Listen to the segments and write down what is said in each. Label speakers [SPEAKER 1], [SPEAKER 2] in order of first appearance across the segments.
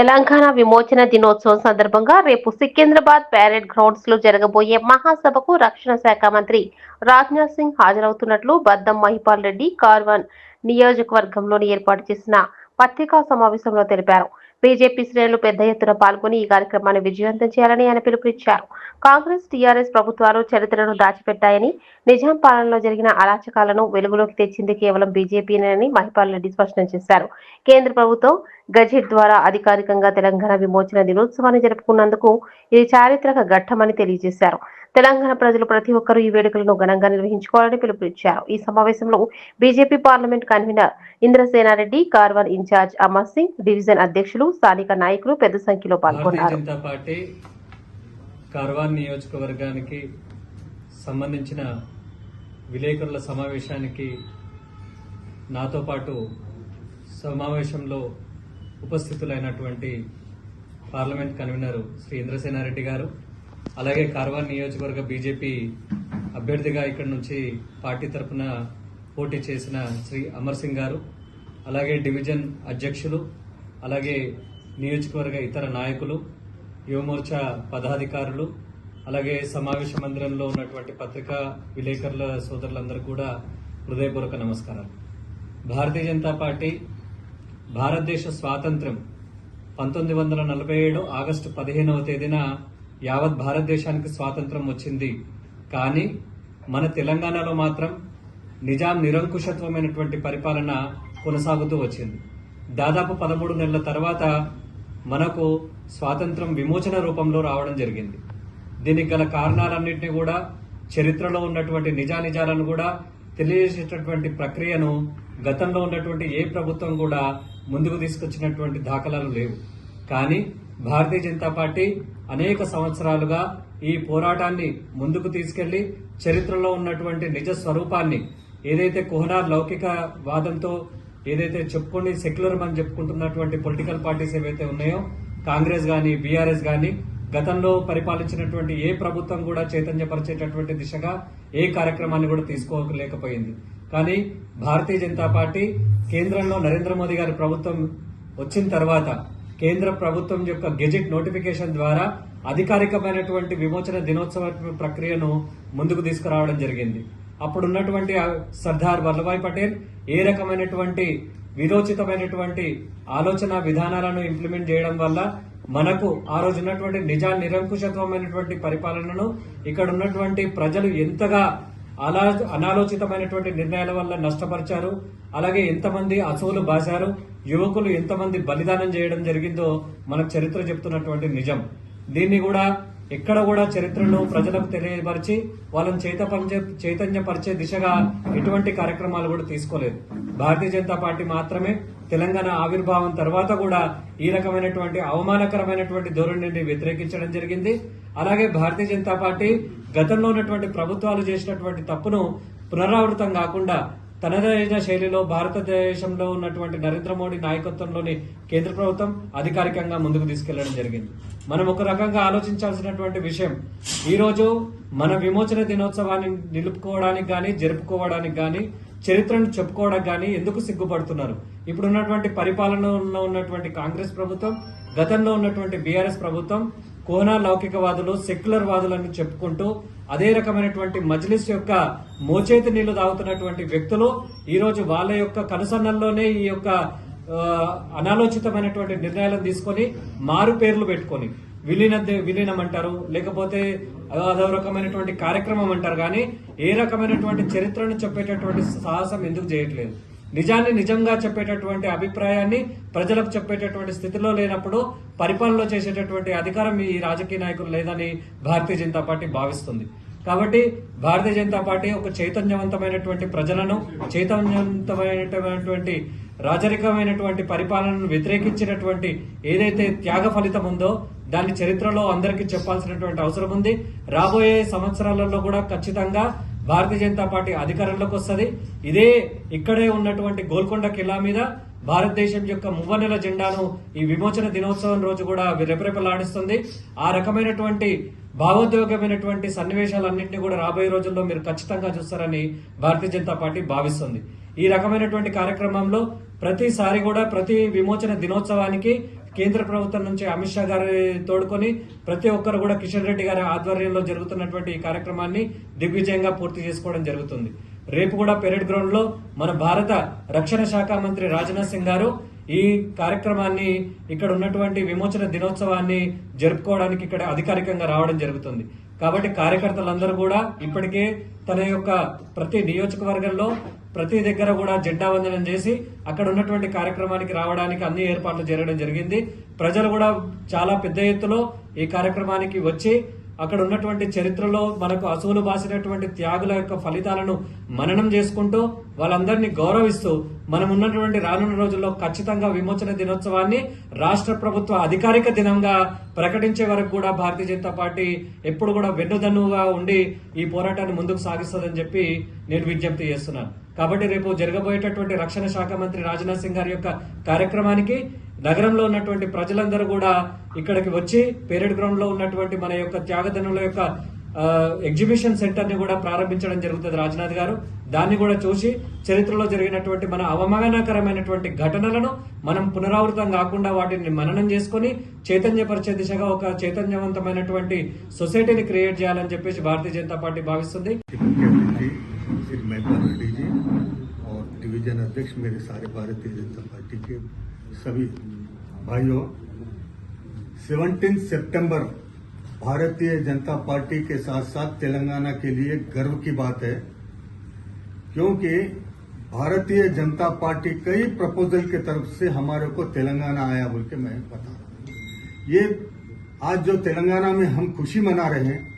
[SPEAKER 1] తెలంగాణ విమోచన దినోత్సవం సందర్భంగా రేపు సికింద్రాబాద్ ప్యారేడ్ గ్రౌండ్స్ లో జరగబోయే మహాసభకు రక్షణ శాఖ మంత్రి రాజ్నాథ్ సింగ్ హాజరవుతున్నట్లు బద్దం మహిపాల్ రెడ్డి కార్వాన్ నియోజకవర్గంలోని ఏర్పాటు చేసిన పత్రికా సమావేశంలో తెలిపారు బీజేపీ శ్రేణులు పెద్ద ఎత్తున పాల్గొని ఈ కార్యక్రమాన్ని విజయవంతం చేయాలని ఆయన పిలుపునిచ్చారు కాంగ్రెస్ టీఆర్ఎస్ ప్రభుత్వాలు చరిత్రను దాచిపెట్టాయని నిజాం పాలనలో జరిగిన అరాచకాలను వెలుగులోకి తెచ్చింది కేవలం బీజేపీనేనని మహిపాల్ రెడ్డి స్పష్టం చేశారు కేంద్ర ప్రభుత్వం గజెట్ ద్వారా అధికారికంగా తెలంగాణ విమోచన దినోత్సవాన్ని జరుపుకున్నందుకు ఇది చారిత్రక ఘట్టమని తెలియజేశారు తెలంగాణ ప్రజలు ప్రతి ఒక్కరూ ఈ వేడుకలను ఘనంగా నిర్వహించుకోవాలని పిలుపునిచ్చారు ఈ సమావేశంలో BJP parliament convener Indrasena Reddy Karwar incharge Amar Singh division అధ్యక్షులు స్థానిక నాయకులు పెద్ద సంఖ్యలో పాల్గొన్నారు
[SPEAKER 2] నియోజకవర్గానికి సంబంధించిన విలేకరుల సమావేశానికి నాతో పాటు సమావేశంలో ఉపస్థితులైనటువంటి పార్లమెంట్ కన్వీనరు శ్రీ ఇంద్రసేనారెడ్డి గారు అలాగే కార్వార్ నియోజకవర్గ బీజేపీ అభ్యర్థిగా ఇక్కడ నుంచి పార్టీ తరఫున పోటీ చేసిన శ్రీ అమర్ సింగ్ గారు అలాగే డివిజన్ అధ్యక్షులు అలాగే నియోజకవర్గ ఇతర నాయకులు యువమోర్చా పదాధికారులు అలాగే సమావేశ మందిరంలో ఉన్నటువంటి పత్రికా విలేకరుల సోదరులందరూ కూడా హృదయపూర్వక నమస్కారాలు భారతీయ జనతా పార్టీ భారతదేశ స్వాతంత్ర్యం పంతొమ్మిది వందల నలభై ఏడు ఆగస్టు పదిహేనవ తేదీన యావత్ భారతదేశానికి స్వాతంత్రం వచ్చింది కానీ మన తెలంగాణలో మాత్రం నిజాం నిరంకుశత్వమైనటువంటి పరిపాలన కొనసాగుతూ వచ్చింది దాదాపు పదమూడు నెలల తర్వాత మనకు స్వాతంత్రం విమోచన రూపంలో రావడం జరిగింది దీనికి గల కారణాలన్నింటినీ కూడా చరిత్రలో ఉన్నటువంటి నిజానిజాలను కూడా తెలియజేసేటటువంటి ప్రక్రియను గతంలో ఉన్నటువంటి ఏ ప్రభుత్వం కూడా ముందుకు తీసుకొచ్చినటువంటి దాఖలాలు లేవు కానీ భారతీయ జనతా పార్టీ అనేక సంవత్సరాలుగా ఈ పోరాటాన్ని ముందుకు తీసుకెళ్లి చరిత్రలో ఉన్నటువంటి నిజ స్వరూపాన్ని ఏదైతే కుహనార్ లౌకిక వాదంతో ఏదైతే చెప్పుకొని సెక్యులర్ అని చెప్పుకుంటున్నటువంటి పొలిటికల్ పార్టీస్ ఏవైతే ఉన్నాయో కాంగ్రెస్ కానీ బీఆర్ఎస్ కానీ గతంలో పరిపాలించినటువంటి ఏ ప్రభుత్వం కూడా చైతన్యపరిచేటటువంటి దిశగా ఏ కార్యక్రమాన్ని కూడా తీసుకోలేకపోయింది కానీ భారతీయ జనతా పార్టీ కేంద్రంలో నరేంద్ర మోదీ గారి ప్రభుత్వం వచ్చిన తర్వాత కేంద్ర ప్రభుత్వం యొక్క గెజిట్ నోటిఫికేషన్ ద్వారా అధికారికమైనటువంటి విమోచన దినోత్సవ ప్రక్రియను ముందుకు తీసుకురావడం జరిగింది అప్పుడున్నటువంటి సర్దార్ వల్లభాయ్ పటేల్ ఏ రకమైనటువంటి విరోచితమైనటువంటి ఆలోచన విధానాలను ఇంప్లిమెంట్ చేయడం వల్ల మనకు ఆ రోజు ఉన్నటువంటి నిజా నిరంకుశత్వమైనటువంటి పరిపాలనను ఇక్కడ ఉన్నటువంటి ప్రజలు ఎంతగా అలా అనాలోచితమైనటువంటి నిర్ణయాల వల్ల నష్టపరిచారు అలాగే ఎంతమంది అసువులు బాశారు యువకులు ఎంతమంది బలిదానం చేయడం జరిగిందో మనకు చరిత్ర చెప్తున్నటువంటి నిజం దీన్ని కూడా ఎక్కడ కూడా చరిత్రను ప్రజలకు తెలియపరిచి వాళ్ళని చైతపంచ చైతన్యపరిచే దిశగా ఎటువంటి కార్యక్రమాలు కూడా తీసుకోలేదు భారతీయ జనతా పార్టీ మాత్రమే తెలంగాణ ఆవిర్భావం తర్వాత కూడా ఈ రకమైనటువంటి అవమానకరమైనటువంటి ధోరణిని వ్యతిరేకించడం జరిగింది అలాగే భారతీయ జనతా పార్టీ గతంలో ఉన్నటువంటి ప్రభుత్వాలు చేసినటువంటి తప్పును పునరావృతం కాకుండా తనదైన శైలిలో భారతదేశంలో ఉన్నటువంటి నరేంద్ర మోడీ నాయకత్వంలోని కేంద్ర ప్రభుత్వం అధికారికంగా ముందుకు తీసుకెళ్లడం జరిగింది మనం ఒక రకంగా ఆలోచించాల్సినటువంటి విషయం ఈరోజు మన విమోచన దినోత్సవాన్ని నిలుపుకోవడానికి కానీ జరుపుకోవడానికి కానీ చరిత్రను చెప్పుకోవడానికి కానీ ఎందుకు సిగ్గుపడుతున్నారు ఇప్పుడున్నటువంటి పరిపాలనలో ఉన్నటువంటి కాంగ్రెస్ ప్రభుత్వం గతంలో ఉన్నటువంటి బీఆర్ఎస్ ప్రభుత్వం కోనా లౌకికవాదులు సెక్యులర్ వాదులని చెప్పుకుంటూ అదే రకమైనటువంటి మజ్లిస్ యొక్క మోచేతి నీళ్లు తాగుతున్నటువంటి వ్యక్తులు ఈరోజు వాళ్ళ యొక్క కనుసన్నల్లోనే ఈ యొక్క అనాలోచితమైనటువంటి నిర్ణయాలను తీసుకొని మారు పేర్లు పెట్టుకొని విలీన విలీనం అంటారు లేకపోతే అదో రకమైనటువంటి కార్యక్రమం అంటారు కానీ ఏ రకమైనటువంటి చరిత్రను చెప్పేటటువంటి సాహసం ఎందుకు చేయట్లేదు నిజాన్ని నిజంగా చెప్పేటటువంటి అభిప్రాయాన్ని ప్రజలకు చెప్పేటటువంటి స్థితిలో లేనప్పుడు పరిపాలనలో చేసేటటువంటి అధికారం ఈ రాజకీయ నాయకులు లేదని భారతీయ జనతా పార్టీ భావిస్తుంది కాబట్టి భారతీయ జనతా పార్టీ ఒక చైతన్యవంతమైనటువంటి ప్రజలను చైతన్యవంతమైనటువంటి రాజరికమైనటువంటి పరిపాలనను వ్యతిరేకించినటువంటి ఏదైతే త్యాగ ఫలితం ఉందో దాన్ని చరిత్రలో అందరికీ చెప్పాల్సినటువంటి అవసరం ఉంది రాబోయే సంవత్సరాలలో కూడా ఖచ్చితంగా భారతీయ జనతా పార్టీ అధికారంలోకి వస్తుంది ఇదే ఇక్కడే ఉన్నటువంటి గోల్కొండ కిల్లా మీద భారతదేశం యొక్క మువ్వనెల జెండాను ఈ విమోచన దినోత్సవం రోజు కూడా రెపరెపలాడిస్తుంది ఆ రకమైనటువంటి భావోద్వేగమైనటువంటి సన్నివేశాలన్నింటినీ కూడా రాబోయే రోజుల్లో మీరు ఖచ్చితంగా చూస్తారని భారతీయ జనతా పార్టీ భావిస్తుంది ఈ రకమైనటువంటి కార్యక్రమంలో ప్రతిసారి కూడా ప్రతి విమోచన దినోత్సవానికి కేంద్ర ప్రభుత్వం నుంచి అమిత్ షా గారి తోడుకొని ప్రతి ఒక్కరు కూడా కిషన్ రెడ్డి గారి ఆధ్వర్యంలో జరుగుతున్నటువంటి ఈ కార్యక్రమాన్ని దిగ్విజయంగా పూర్తి చేసుకోవడం జరుగుతుంది రేపు కూడా పెరేడ్ గ్రౌండ్లో మన భారత రక్షణ శాఖ మంత్రి రాజ్నాథ్ సింగ్ గారు ఈ కార్యక్రమాన్ని ఇక్కడ ఉన్నటువంటి విమోచన దినోత్సవాన్ని జరుపుకోవడానికి ఇక్కడ అధికారికంగా రావడం జరుగుతుంది కాబట్టి కార్యకర్తలందరూ కూడా ఇప్పటికే తన యొక్క ప్రతి నియోజకవర్గంలో ప్రతి దగ్గర కూడా జెండా వందనం చేసి అక్కడ ఉన్నటువంటి కార్యక్రమానికి రావడానికి అన్ని ఏర్పాట్లు చేయడం జరిగింది ప్రజలు కూడా చాలా పెద్ద ఎత్తులో ఈ కార్యక్రమానికి వచ్చి అక్కడ ఉన్నటువంటి చరిత్రలో మనకు అసువులు బాసినటువంటి త్యాగుల యొక్క ఫలితాలను మననం చేసుకుంటూ వాళ్ళందరినీ గౌరవిస్తూ మనం ఉన్నటువంటి రానున్న రోజుల్లో ఖచ్చితంగా విమోచన దినోత్సవాన్ని రాష్ట్ర ప్రభుత్వ అధికారిక దినంగా ప్రకటించే వరకు కూడా భారతీయ జనతా పార్టీ ఎప్పుడు కూడా వెన్నుదన్నుగా ఉండి ఈ పోరాటాన్ని ముందుకు సాగిస్తుందని చెప్పి నేను విజ్ఞప్తి చేస్తున్నాను కాబట్టి రేపు జరగబోయేటటువంటి రక్షణ శాఖ మంత్రి రాజ్నాథ్ సింగ్ గారి యొక్క కార్యక్రమానికి నగరంలో ఉన్నటువంటి ప్రజలందరూ కూడా ఇక్కడికి వచ్చి పేరెడ్ గ్రౌండ్లో ఉన్నటువంటి మన యొక్క త్యాగదనుల యొక్క ఎగ్జిబిషన్ సెంటర్ని కూడా ప్రారంభించడం జరుగుతుంది రాజ్నాథ్ గారు దాన్ని కూడా చూసి చరిత్రలో జరిగినటువంటి మన అవమానకరమైనటువంటి ఘటనలను మనం పునరావృతం కాకుండా వాటిని మననం చేసుకొని చైతన్యపరిచే దిశగా ఒక చైతన్యవంతమైనటువంటి సొసైటీని క్రియేట్ చేయాలని చెప్పేసి భారతీయ జనతా పార్టీ భావిస్తుంది
[SPEAKER 3] सभी भाइयों सेवनटीन सितंबर भारतीय जनता पार्टी के साथ साथ तेलंगाना के लिए गर्व की बात है क्योंकि भारतीय जनता पार्टी कई प्रपोजल के तरफ से हमारे को तेलंगाना आया बोल के मैं बता ये आज जो तेलंगाना में हम खुशी मना रहे हैं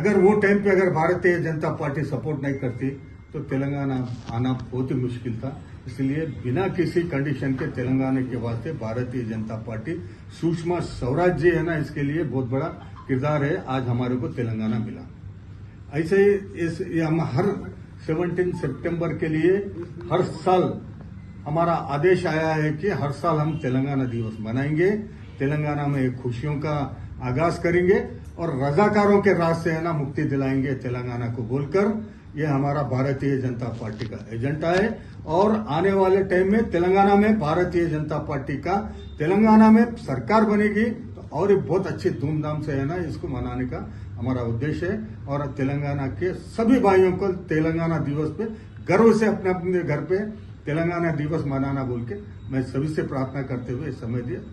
[SPEAKER 3] अगर वो टाइम पे अगर भारतीय जनता पार्टी सपोर्ट नहीं करती तो तेलंगाना आना बहुत ही मुश्किल था इसलिए बिना किसी कंडीशन के तेलंगाना के वास्ते भारतीय जनता पार्टी सुषमा स्वराज जी है ना इसके लिए बहुत बड़ा किरदार है आज हमारे को तेलंगाना मिला ऐसे ही इस हम हर 17 सितंबर के लिए हर साल हमारा आदेश आया है कि हर साल हम तेलंगाना दिवस मनाएंगे तेलंगाना में खुशियों का आगाज करेंगे और रजाकारों के रास्ते है ना मुक्ति दिलाएंगे तेलंगाना को बोलकर ये हमारा भारतीय जनता पार्टी का एजेंडा है और आने वाले टाइम में तेलंगाना में भारतीय जनता पार्टी का तेलंगाना में सरकार बनेगी तो और बहुत अच्छी धूमधाम से है ना इसको मनाने का हमारा उद्देश्य है और तेलंगाना के सभी भाइयों को तेलंगाना दिवस पे गर्व से अपने अपने घर पे तेलंगाना दिवस मनाना बोल के मैं सभी से प्रार्थना करते हुए समय दिया